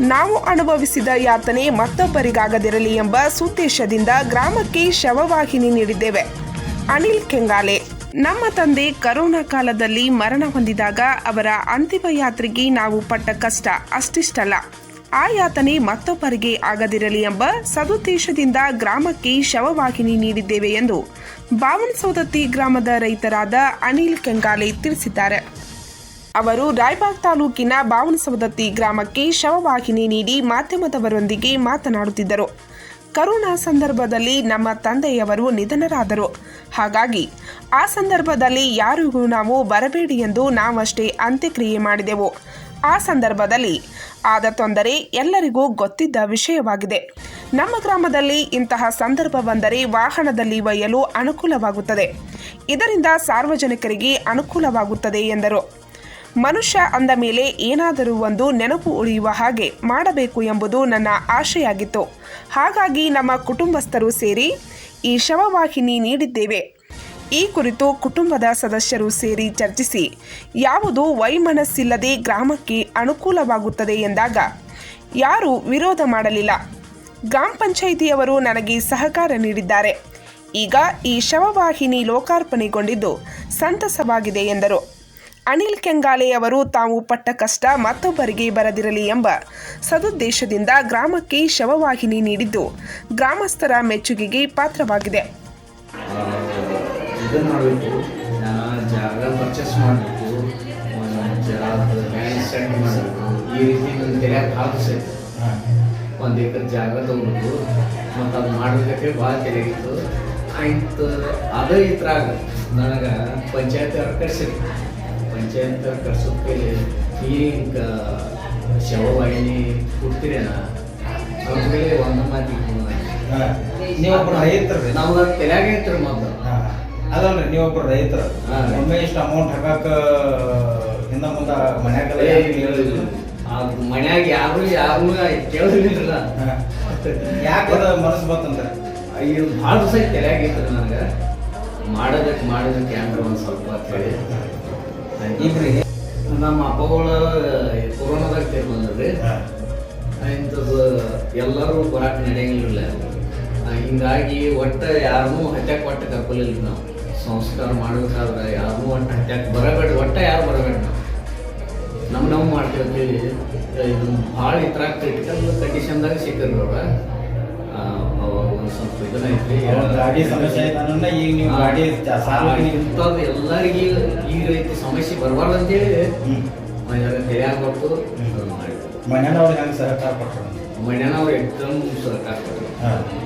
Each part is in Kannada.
ನಾವು ಅನುಭವಿಸಿದ ಯಾತನೆ ಮತ್ತೊಬ್ಬರಿಗಾಗದಿರಲಿ ಎಂಬ ಸುದ್ದೇಶದಿಂದ ಗ್ರಾಮಕ್ಕೆ ಶವವಾಹಿನಿ ನೀಡಿದ್ದೇವೆ. ಅನಿಲ್ ಕೆಂಗಾಲೆ, ನಮ್ಮ ತಂದೆ ಕರೋನಾ ಕಾಲದಲ್ಲಿ ಮರಣ ಹೊಂದಿದಾಗ ಅವರ ಅಂತಿಮ ಯಾತ್ರೆಗೆ ನಾವು ಪಟ್ಟ ಕಷ್ಟ ಅಷ್ಟಿಷ್ಟಲ್ಲ. ಆ ಯಾತನೆ ಮತ್ತೊಬ್ಬರಿಗೆ ಆಗದಿರಲಿ ಎಂಬ ಸದುದ್ದೇಶದಿಂದ ಗ್ರಾಮಕ್ಕೆ ಶವವಾಹಿನಿ ನೀಡಿದ್ದೇವೆ ಎಂದು ಬಾವನಸೌದತ್ತಿ ಗ್ರಾಮದ ರೈತರಾದ ಅನಿಲ್ ಕೆಂಗಾಲೆ ತಿಳಿಸಿದ್ದಾರೆ. ಅವರು ರಾಯಬಾಗ್ ತಾಲೂಕಿನ ಬಾವನಸವದತ್ತಿ ಗ್ರಾಮಕ್ಕೆ ಶವವಾಹಿನಿ ನೀಡಿ ಮಾಧ್ಯಮದವರೊಂದಿಗೆ ಮಾತನಾಡುತ್ತಿದ್ದರು. ಕರೋನಾ ಸಂದರ್ಭದಲ್ಲಿ ನಮ್ಮ ತಂದೆಯವರು ನಿಧನರಾದರು. ಹಾಗಾಗಿ ಆ ಸಂದರ್ಭದಲ್ಲಿ ಯಾರಿಗೂ ನಾವು ಬರಬೇಡಿ ಎಂದು ನಾವಷ್ಟೇ ಅಂತ್ಯಕ್ರಿಯೆ ಮಾಡಿದೆವು. ಆ ಸಂದರ್ಭದಲ್ಲಿ ಆದ ತೊಂದರೆ ಎಲ್ಲರಿಗೂ ಗೊತ್ತಿದ್ದ ವಿಷಯವಾಗಿದೆ. ನಮ್ಮ ಗ್ರಾಮದಲ್ಲಿ ಇಂತಹ ಸಂದರ್ಭ ಬಂದರೆ ವಾಹನದಲ್ಲಿ ಒಯ್ಯಲು ಅನುಕೂಲವಾಗುತ್ತದೆ. ಇದರಿಂದ ಸಾರ್ವಜನಿಕರಿಗೆ ಅನುಕೂಲವಾಗುತ್ತದೆ ಎಂದರು. ಮನುಷ್ಯ ಅಂದ ಮೇಲೆ ಏನಾದರೂ ಒಂದು ನೆನಪು ಉಳಿಯುವ ಹಾಗೆ ಮಾಡಬೇಕು ಎಂಬುದು ನನ್ನ ಆಶೆಯಾಗಿತ್ತು. ಹಾಗಾಗಿ ನಮ್ಮ ಕುಟುಂಬಸ್ಥರು ಸೇರಿ ಈ ಶವವಾಹಿನಿ ನೀಡಿದ್ದೇವೆ. ಈ ಕುರಿತು ಕುಟುಂಬದ ಸದಸ್ಯರು ಸೇರಿ ಚರ್ಚಿಸಿ, ಯಾವುದು ವೈಮನಸ್ಸಿಲ್ಲದೆ ಗ್ರಾಮಕ್ಕೆ ಅನುಕೂಲವಾಗುತ್ತದೆ ಎಂದಾಗ, ಯಾರೂ ವಿರೋಧ ಮಾಡಲಿಲ್ಲ. ಗ್ರಾಮ ಪಂಚಾಯಿತಿಯವರು ನನಗೆ ಸಹಕಾರ ನೀಡಿದ್ದಾರೆ. ಈಗ ಈ ಶವವಾಹಿನಿ ಲೋಕಾರ್ಪಣೆಗೊಂಡಿದ್ದು ಸಂತಸವಾಗಿದೆ ಎಂದರು. ಅನಿಲ್ ಕೆಂಗಾಲೆ ಅವರು ತಾವು ಪಟ್ಟ ಕಷ್ಟ ಮತ್ತೊಬ್ಬರಿಗೆ ಬರದಿರಲಿ ಎಂಬ ಸದುದ್ದೇಶದಿಂದ ಗ್ರಾಮಕ್ಕೆ ಶವವಾಹಿನಿ ನೀಡಿದ್ದು ಗ್ರಾಮಸ್ಥರ ಮೆಚ್ಚುಗೆಗೆ ಪಾತ್ರವಾಗಿದೆ. ಒಂದು ಎಕರೆ ಜಾಗ ತಗೊಂಡು ಮತ್ತು ಅದು ಮಾಡೋದಕ್ಕೆ ಭಾಳ ತೆರೆಗಿತ್ತು ಆಯ್ತು, ಅದೇ ಇದ್ರಾಗ ನನಗೆ ಪಂಚಾಯತ್ ಅವ್ರು ಕರ್ಸಿರಿ ಪಂಚಾಯತ್ ಅವ್ರು ಕರ್ಸೋಕೆ ಈಗ ಶವವಾಹಿನಿ ಕೊಡ್ತೀರೇನ ಅವ್ರ ಮೇಲೆ ಒಂದು ಮಾತಿಗೆ ನೀವೊಬ್ಬರು ರೈತರು ನಾವು ತೆರೆಯಾಗ ಐತ್ರಿ ಮೊದಲು. ಅದಲ್ರಿ ನೀವೊಬ್ಬರು ರೈತರು. ಒಮ್ಮೆ ಇಷ್ಟು ಅಮೌಂಟ್ ಹಾಕಕ್ಕ ಹಿಂದ ಮುಂದೆ ಹೇಳಿಲ್ಲ. ಅದು ಮನ್ಯಾಗ ಯಾರು ಯಾರು ಕೇಳಿದ್ರಲ್ಲ ಅದ ಮನಸ್ಸು ಬಂತಂದ್ರೆ? ಇದು ಭಾಳ ದಿವಸ ತಲೆಯಾಗಿತ್ತು ನನಗೆ. ಮಾಡೋದಕ್ಕೆ ಮಾಡೋದಕ್ಕೆ ಅಂದ್ರೆ ಒಂದು ಸ್ವಲ್ಪ ಅಂತ ಹೇಳಿ. ಇಬ್ರಿಗೆ ನಮ್ಮ ಅಪ್ಪಗಳು ಕೊರೋನಾದಾಗ ತೀರ್ಕೊಂಡ್ರಿ ಇಂಥದ್ದು ಎಲ್ಲರೂ ಬರಕ್ ನಡೆಯಂಗಿಲ್ಲ ಹಿಂಗಾಗಿ ಒಟ್ಟು ಯಾರನ್ನೂ ಹತ್ಯಾಕ್ ಒಟ್ಟು ಕರ್ಕೊಲಿಲ್ಲ ನಾವು. ಸಂಸ್ಕಾರ ಮಾಡ್ಬೇಕಾದ್ರೆ ಯಾರನ್ನೂ ಒಟ್ಟು ಹತ್ಯಾಕ್ ಬರಬೇಡ ಒಟ್ಟ ಯಾರು ಬರಬೇಡ ನಾವು. ನಮ್ಮ ನಾವು ಮಾಡ್ತಿರ್ತೀವಿ ಇದು ಭಾಳ ಇತರ ಕ್ರಿಟಿಕಲ್ ಕಂಡೀಷನ್ದಾಗ ಸಿಕ್ಕಿದ್ರು ಸ್ವಲ್ಪ ಇದನ್ನ ಐತ್ರಿ ಗಾಡಿ ಸಮಸ್ಯೆ ಐತನ್ನ ಈಗ ನೀವು ಗಾಡಿ ಇಂಥದ್ದು ಎಲ್ಲರಿಗೆ ಈ ರೀತಿ ಸಮಸ್ಯೆ ಬರಬಾರ್ದು ಅಂತೇಳಿ. ತೆರೆಯಾಗ ಕೊಟ್ಟು ಸರ್ಕಾರ ಹೆಂಗ್ ಸಹಕಾರ ಕೊಟ್ಟರು ಮಣ್ಯಾನ ಅವ್ರು ಎಕ್ದಮ್ ಸರ್ಕಾರ ಕೊಟ್ಟರು.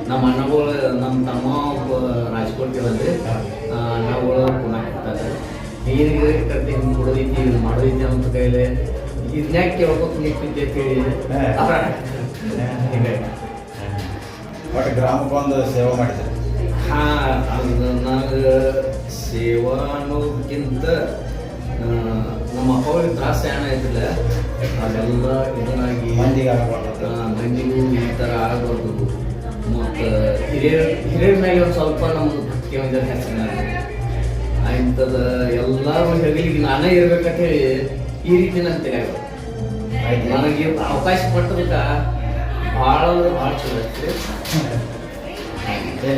ನಮ್ಮ ಅಣ್ಣಗಳು ನಮ್ಮ ತಮ್ಮ ಒಬ್ಬ ರಾಜ್ಕೋಟ್ ಇಲ್ಲಂದ್ರೆ. ಅಣ್ಣಗಳು ಪುನಃ ಕೊಡ್ತಾರೆ ನೀರಿಗೆ ಕರ್ತಿ ಹಿಂಗೆ ಕೊಡೋದೈತಿ ಇದು ಮಾಡೋದೈತಿ ಅಂತ ಕೈಲಿ. ಇದನ್ನ ಕೇಳ್ಕೊತ ನಿಂತಿದ್ದೆ ಅಂತ ಗ್ರಾಮಕ್ಕೊಂದು ಸೇವೆ ಮಾಡಿದ್ರು. ಹಾಂ ಅದು ನನಗೆ ಸೇವಾ ಅನ್ನೋದಕ್ಕಿಂತ ನಮ್ಮ ಅಪ್ಪಗಳಿಗೆ ತ್ರಾಸ ಏನಾಯ್ತಿಲ್ಲ ಅದೆಲ್ಲ ಇದನ್ನಾಗಿ ಮಂದಿಗೆ ಆಗಬಾರ್ದು. ಮಂದಿಗೂ ಈ ಥರ ಆಗಬಾರ್ದು. ಮತ್ತು ಹಿರಿಯರ ಹಿರಿಯರ ಮ್ಯಾಗೆ ಒಂದು ಸ್ವಲ್ಪ ನಮ್ಮದು ಭಕ್ತಿ ಒಂದು ಹೆಚ್ಚಿನ ಇಂಥದ್ದು ಎಲ್ಲರೂ ಹೆಗಲಿಗೆ ನಾನೇ ಇರ್ಬೇಕಂತ ಹೇಳಿ ಈ ರೀತಿ ನಾನು ತಿಳಿಯಾಗ. ನನಗೆ ಅವಕಾಶ ಕೊಟ್ಟದಕ್ಕೆ ಭಾಳ ಭಾಳ ಚಲೋ ಐತ್ರಿ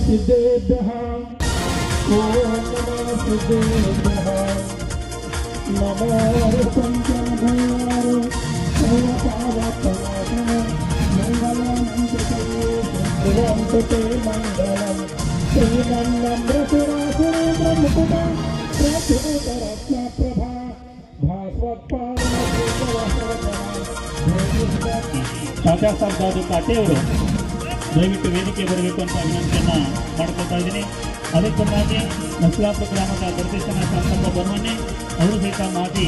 ಸಿದ್ದೇಭ್ಯಃ ಓಂ ನಮಃ ಸಿದ್ದೇಭ್ಯಃ ನಮೋ ಪಂಚಮಭೈರವ नमो पञ्चमभयारो मङ्गलम् ते मङ्गलम् श्रीमन्नम्रसुरासुरेन्द्रमुकुटा प्रचुररत्नप्रभा ತಾಜಾ ಸರ್ದಾರು ಕಾಟೆಯವರು ದಯವಿಟ್ಟು ವೇದಿಕೆ ಬರಬೇಕು ಅಂತ ವಿನಂತಿಯನ್ನ ಮಾಡ್ಕೊತಾ ಇದ್ದೀನಿ ಅದಕ್ಕೊಂದಾಗಿ ನಸ್ಲಾಪುರ ಗ್ರಾಮದ ದರ್ಶನ ಶಾಸಕ ಬನ್ಮನ್ನೆ ಅವರು ಸಹಿತ ಮಾಜಿ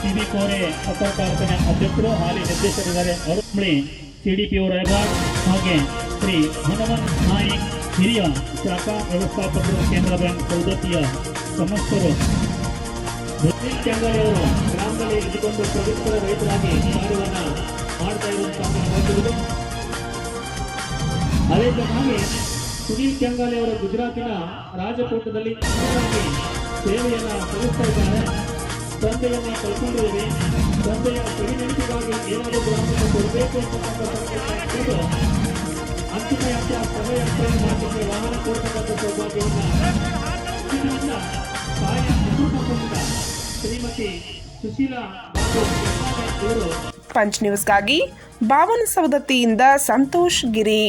ಸಿ ಬಿ ಕೋರೆ ಸಕ್ಕರೆ ಕಾರ್ಖಾನೆ ಅಧ್ಯಕ್ಷರು ಹಾಲಿ ನಿರ್ದೇಶಕರಿದ್ದಾರೆ ಅವರು ಸಿ ಡಿ ಪಿ ರಾಯಬಾಗ್ ಹಾಗೆ ಶ್ರೀ ಹನುಮನ್ ನಾಯಿಕ್ ಹಿರಿಯ ಶಾಖಾ ವ್ಯವಸ್ಥಾಪಕರು ಕೇಂದ್ರ ಬ್ಯಾಂಕ್ ಸೌದತ್ತಿಯ ಸಮಸ್ತರು ಅವರು ಗ್ರಾಮ ಬೆಂಬಲ ಇಟ್ಟುಕೊಂಡು ಪ್ರಗತಿಪರ ರೈತರಾಗಿ ಕಾರ್ಯವನ್ನ ಮಾಡ್ತಾ ಇರುವಂತಹ ನೋಡಿರುವುದು ಅದೇ ತರನಾಗಿ ಸುನೀಲ್ ಕೆಂಗಾಲೆ ಅವರ ಗುಜರಾತಿನ ರಾಜಕೋಟದಲ್ಲಿ ಸೇವೆಯನ್ನ ಸಲ್ಲಿಸ್ತಾ ಇದ್ದಾರೆ. ತಂದೆಯನ್ನ ಕಳ್ಕೊಂಡಿದ್ದೇವೆ. ತಂದೆಯ ಪರಿಣಿತಿಗಾಗಿ ಏನಾದರೂ ಗ್ರಾಮಕ್ಕೆ ಕೊಡಬೇಕು ಅಂತಕ್ಕಂಥ ಅಂತಿಮ ಯಾತ್ರೆ ಸಭೆಯ ಮಾಡಲಿಕ್ಕೆ ವಾಹನ ಕೊಡ್ತಕ್ಕಂಥ ಸೌಭಾಗ್ಯವನ್ನ ಪಂಚ್ ನ್ಯೂಸ್ಗಾಗಿ ಬಾವನ ಸವದತ್ತಿಯಿಂದ ಸಂತೋಷ್ ಗಿರಿ.